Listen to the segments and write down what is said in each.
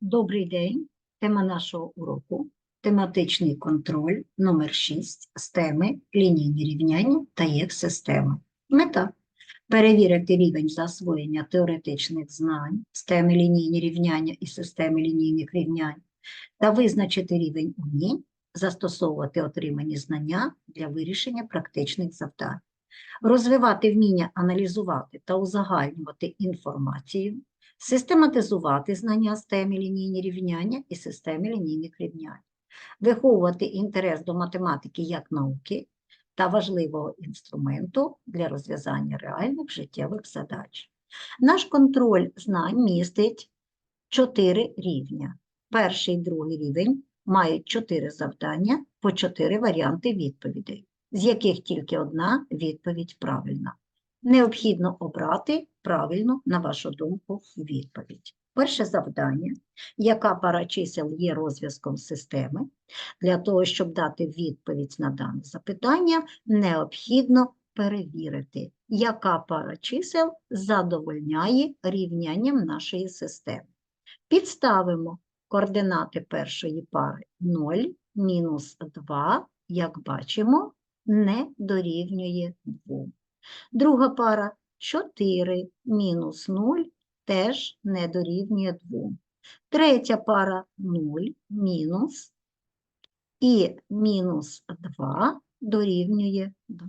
Добрий день. Тема нашого уроку тематичний контроль номер 6 з теми лінійні рівняння та їх системи. Мета перевірити рівень засвоєння теоретичних знань з теми лінійні рівняння і системи лінійних рівнянь та визначити рівень умінь, застосовувати отримані знання для вирішення практичних завдань, розвивати вміння аналізувати та узагальнювати інформацію, систематизувати знання з теми лінійні рівняння і системи лінійних рівнянь, виховувати інтерес до математики як науки та важливого інструменту для розв'язання реальних життєвих задач. Наш контроль знань містить чотири рівня. Перший і другий рівень мають чотири завдання по чотири варіанти відповідей, з яких тільки одна відповідь правильна. Необхідно обрати правильну, на вашу думку, відповідь. Перше завдання, яка пара чисел є розв'язком системи, для того, щоб дати відповідь на дане запитання, необхідно перевірити, яка пара чисел задовольняє рівнянням нашої системи. Підставимо координати першої пари 0, мінус 2, як бачимо, не дорівнює 2. Друга пара 4 мінус 0 теж не дорівнює 2. Третя пара 0 мінус і мінус 2 дорівнює 2.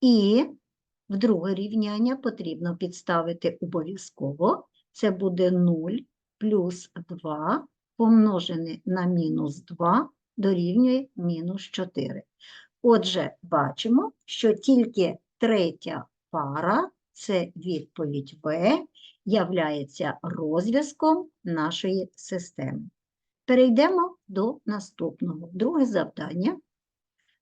І в друге рівняння потрібно підставити обов'язково. Це буде 0 плюс 2 помножене на мінус 2 дорівнює мінус 4. Отже, бачимо, що тільки третя пара, це відповідь В, являється розв'язком нашої системи. Перейдемо до наступного. Друге завдання.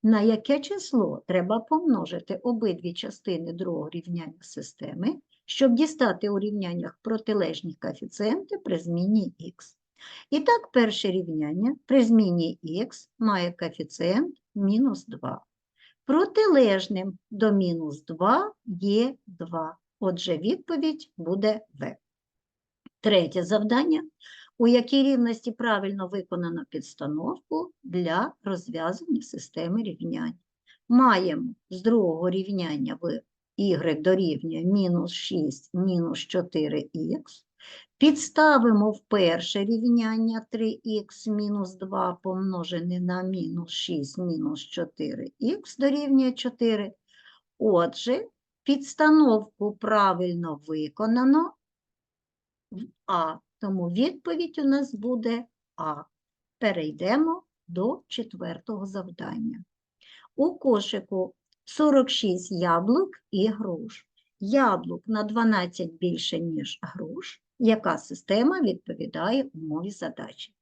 На яке число треба помножити обидві частини другого рівняння системи, щоб дістати у рівняннях протилежні коефіцієнти при зміні х. І так, перше рівняння при зміні х має коефіцієнт мінус 2. Протилежним до мінус 2 є 2. Отже, відповідь буде В. Третє завдання. У якій рівності правильно виконано підстановку для розв'язання системи рівнянь. Маємо з другого рівняння в y дорівнює мінус 6 мінус 4х. Підставимо в перше рівняння 3х мінус 2 помножене на мінус 6 мінус 4х дорівнює 4. Отже, підстановку правильно виконано в А, тому відповідь у нас буде А. Перейдемо до четвертого завдання. У кошику 46 яблук і груш. Яблук на 12 більше, ніж груш. Яка система відповідає умові задачі?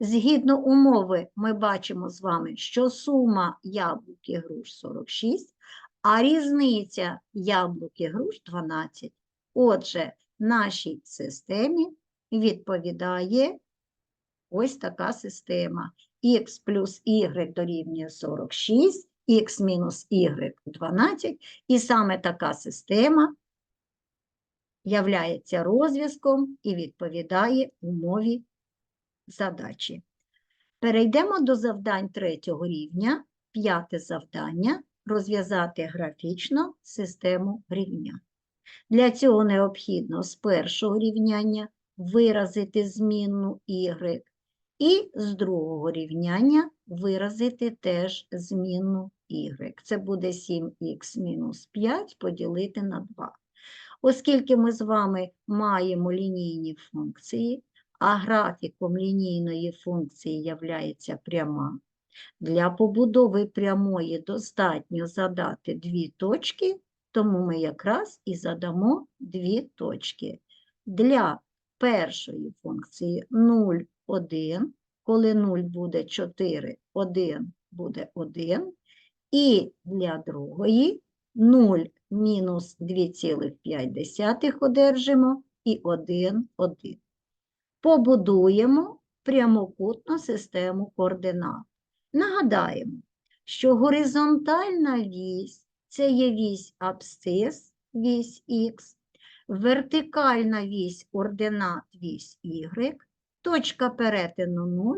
Згідно умови, ми бачимо з вами, що сума яблук і груш 46, а різниця яблук і груш 12. Отже, нашій системі відповідає ось така система. х плюс y дорівнює 46, х мінус y 12, і саме така система являється розв'язком і відповідає умові задачі. Перейдемо до завдань третього рівня. П'яте завдання розв'язати графічно систему рівня. Для цього необхідно з першого рівняння виразити змінну y, і з другого рівняння виразити теж змінну y. Це буде 7х мінус 5 поділити на 2. Оскільки ми з вами маємо лінійні функції, а графіком лінійної функції являється пряма, для побудови прямої достатньо задати дві точки, тому ми якраз і задамо дві точки. Для першої функції 0, 1, коли 0 буде 4, 1 буде 1, і для другої 0 мінус 2,5 одержимо і 1, 1. Побудуємо прямокутну систему координат. Нагадаємо, що горизонтальна вісь це є вісь абсцис, вісь х, вертикальна вісь ординат вісь y, точка перетину 0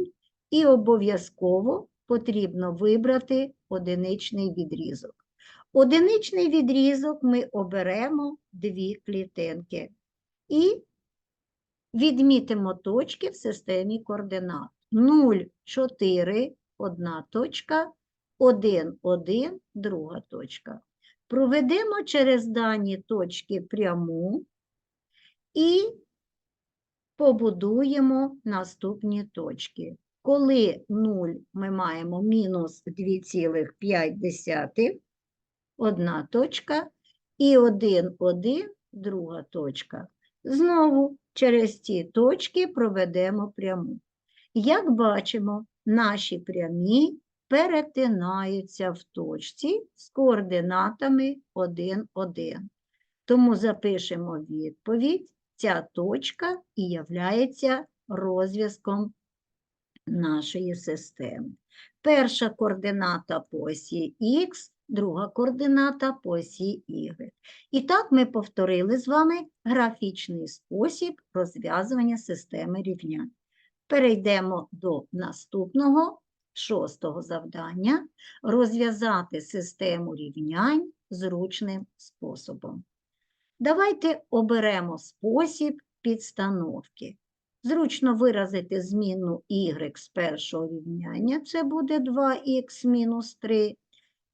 і обов'язково потрібно вибрати одиничний відрізок. Одиничний відрізок ми оберемо дві клітинки і відмітимо точки в системі координат. 0, 4, одна точка, 1, 1, друга точка. Проведемо через дані точки пряму і побудуємо наступні точки. Коли 0 ми маємо мінус 2,5, одна точка, і 1, 1, друга точка. Знову через ці точки проведемо пряму. Як бачимо, наші прямі перетинаються в точці з координатами 1, 1. Тому запишемо відповідь. Ця точка і являється розв'язком нашої системи. Перша координата по осі Х, друга координата по осі Y. І так ми повторили з вами графічний спосіб розв'язування системи рівнянь. Перейдемо до наступного, шостого завдання – розв'язати систему рівнянь зручним способом. Давайте оберемо спосіб підстановки. Зручно виразити змінну y з першого рівняння, це буде 2х мінус 3,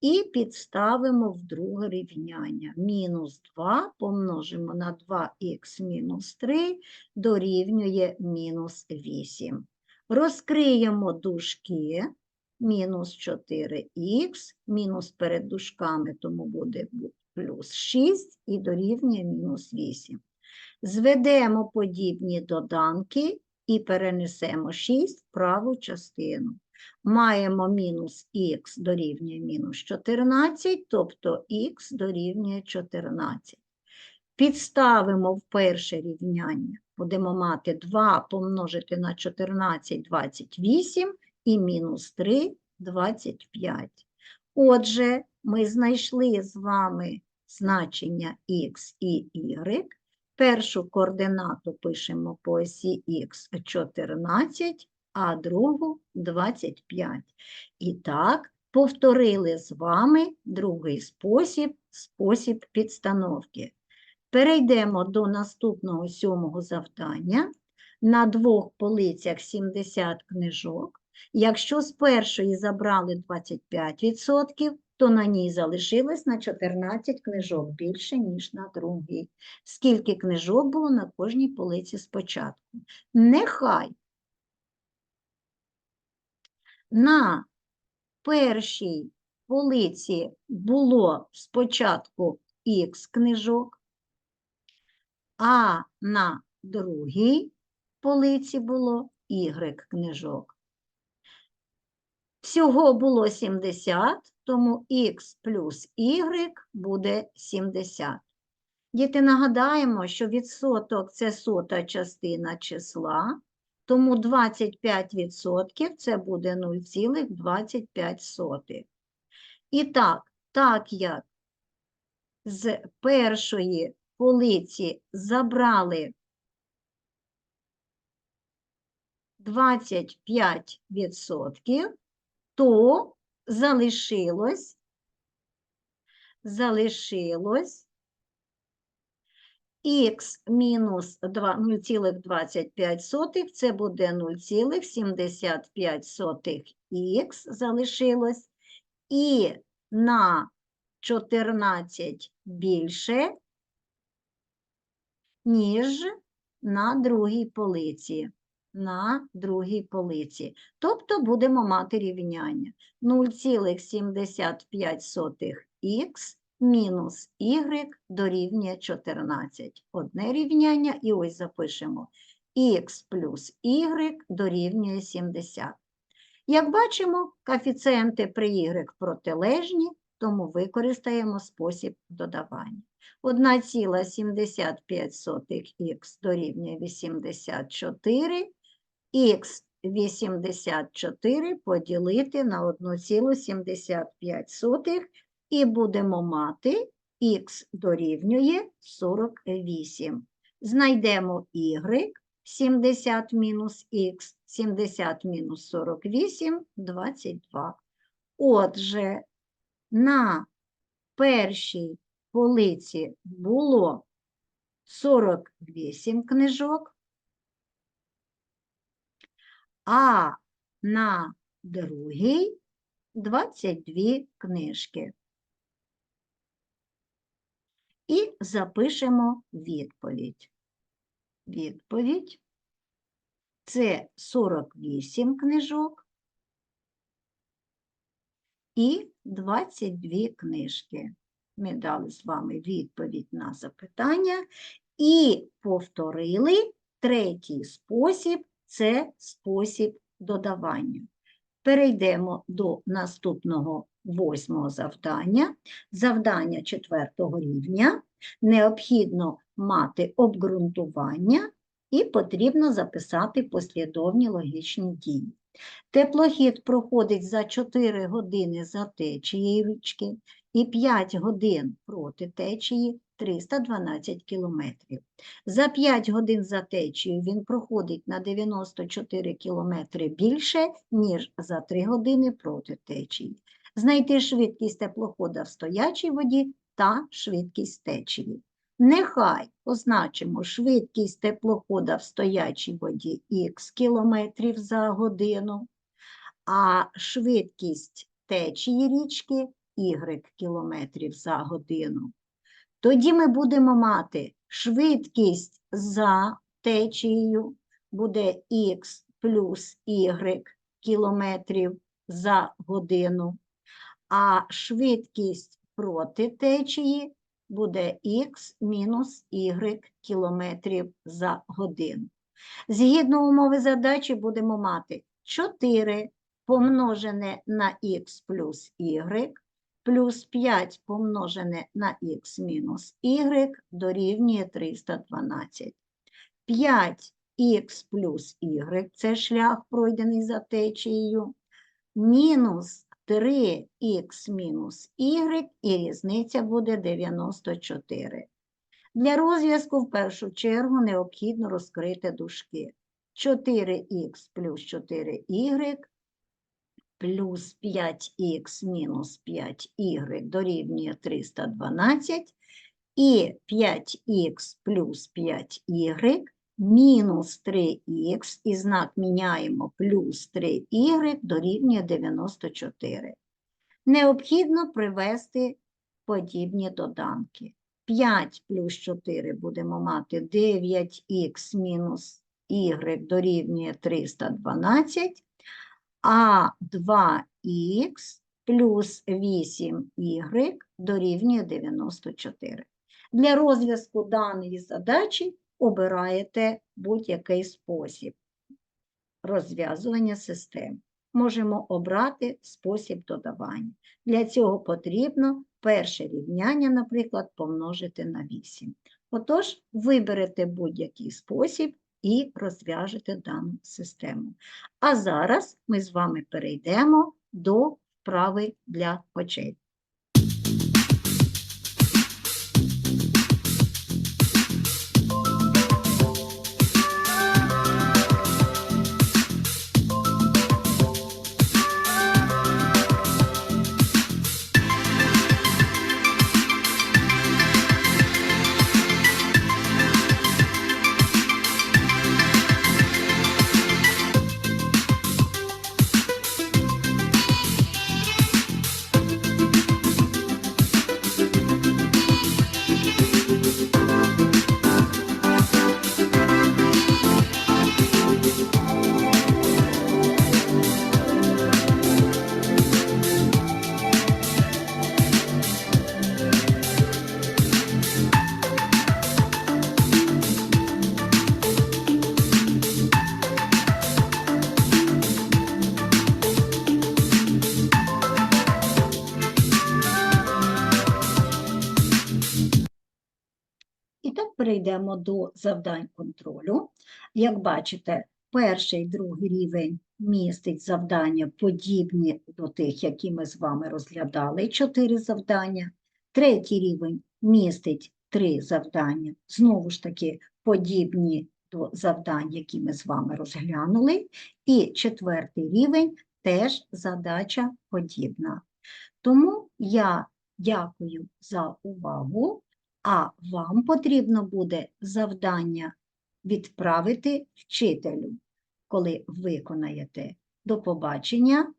і підставимо в друге рівняння. Мінус 2 помножимо на 2х мінус 3 дорівнює мінус 8. Розкриємо дужки, мінус 4х, мінус перед дужками, тому буде плюс 6 і дорівнює мінус 8. Зведемо подібні доданки і перенесемо 6 в праву частину. Маємо мінус х дорівнює мінус 14, тобто х дорівнює 14. Підставимо в перше рівняння. Будемо мати 2 помножити на 14 – 28 і мінус 3 – 25. Отже, ми знайшли з вами значення х і y. Першу координату пишемо по осі х 14, а другу 25. І так, повторили з вами другий спосіб, спосіб підстановки. Перейдемо до наступного сьомого завдання. На двох полицях 70 книжок. Якщо з першої забрали 25%, то на ній залишилось на 14 книжок більше, ніж на другій. Скільки книжок було на кожній полиці спочатку? Нехай на першій полиці було спочатку х книжок, а на другій полиці було y книжок. Всього було 70, тому х плюс y буде 70. Діти, нагадаємо, що відсоток – це сота частина числа, тому 25% це буде 0,25. І так, так як з першої полиці забрали 25%, то залишилось, залишилось х мінус 0,25, це буде 0,75х залишилось, і на 14 більше, ніж на другій полиці на другій полиці. Тобто будемо мати рівняння 0,75х мінус y дорівнює 14. Одне рівняння, і ось запишемо х плюс y дорівнює 70. Як бачимо, коефіцієнти при y протилежні, тому використаємо спосіб додавання. 1,75х дорівнює 84, х 84 поділити на 1,75 і будемо мати х дорівнює 48. Знайдемо y, 70 мінус х, 70 мінус 48 – 22. Отже, на першій полиці було 48 книжок, а на другій 22 книжки. І запишемо відповідь. Відповідь – це 48 книжок і 22 книжки. Ми дали з вами відповідь на запитання і повторили третій спосіб – це спосіб додавання. Перейдемо до наступного восьмого завдання. Завдання четвертого рівня. Необхідно мати обґрунтування і потрібно записати послідовні логічні дії. Теплохід проходить за 4 години за течією річки і 5 годин проти течії 312 кілометрів. За 5 годин за течією він проходить на 94 кілометри більше, ніж за 3 години проти течії. Знайти швидкість теплохода в стоячій воді та швидкість течії. Нехай позначимо швидкість теплохода в стоячій воді х кілометрів за годину, а швидкість течії річки y кілометрів за годину. Тоді ми будемо мати швидкість за течією буде х плюс y кілометрів за годину, а швидкість проти течії буде х мінус y кілометрів за годину. Згідно умови задачі будемо мати 4 помножене на х плюс y плюс 5 помножене на х мінус y дорівнює 312. 5х плюс y – це шлях, пройдений за течією, мінус 3х мінус y, і різниця буде 94. Для розв'язку в першу чергу необхідно розкрити дужки. 4х плюс 4y плюс 5х мінус 5y дорівнює 312, і 5х плюс 5y мінус 3х, і знак міняємо плюс 3y дорівнює 94. Необхідно привести подібні доданки. 5 плюс 4 будемо мати 9х мінус y дорівнює 312, а 2х плюс 8y дорівнює 94. Для розв'язку даної задачі обираєте будь-який спосіб розв'язування систем. Можемо обрати спосіб додавання. Для цього потрібно перше рівняння, наприклад, помножити на 8. Отож, виберете будь-який спосіб і розв'яжете дану систему. А зараз ми з вами перейдемо до вправи для очей. Перейдемо до завдань контролю. Як бачите, перший, другий рівень містить завдання подібні до тих, які ми з вами розглядали, чотири завдання. Третій рівень містить три завдання, знову ж таки, подібні до завдань, які ми з вами розглянули. І четвертий рівень теж задача подібна. Тому я дякую за увагу, а вам потрібно буде завдання відправити вчителю. Коли виконаєте, до побачення.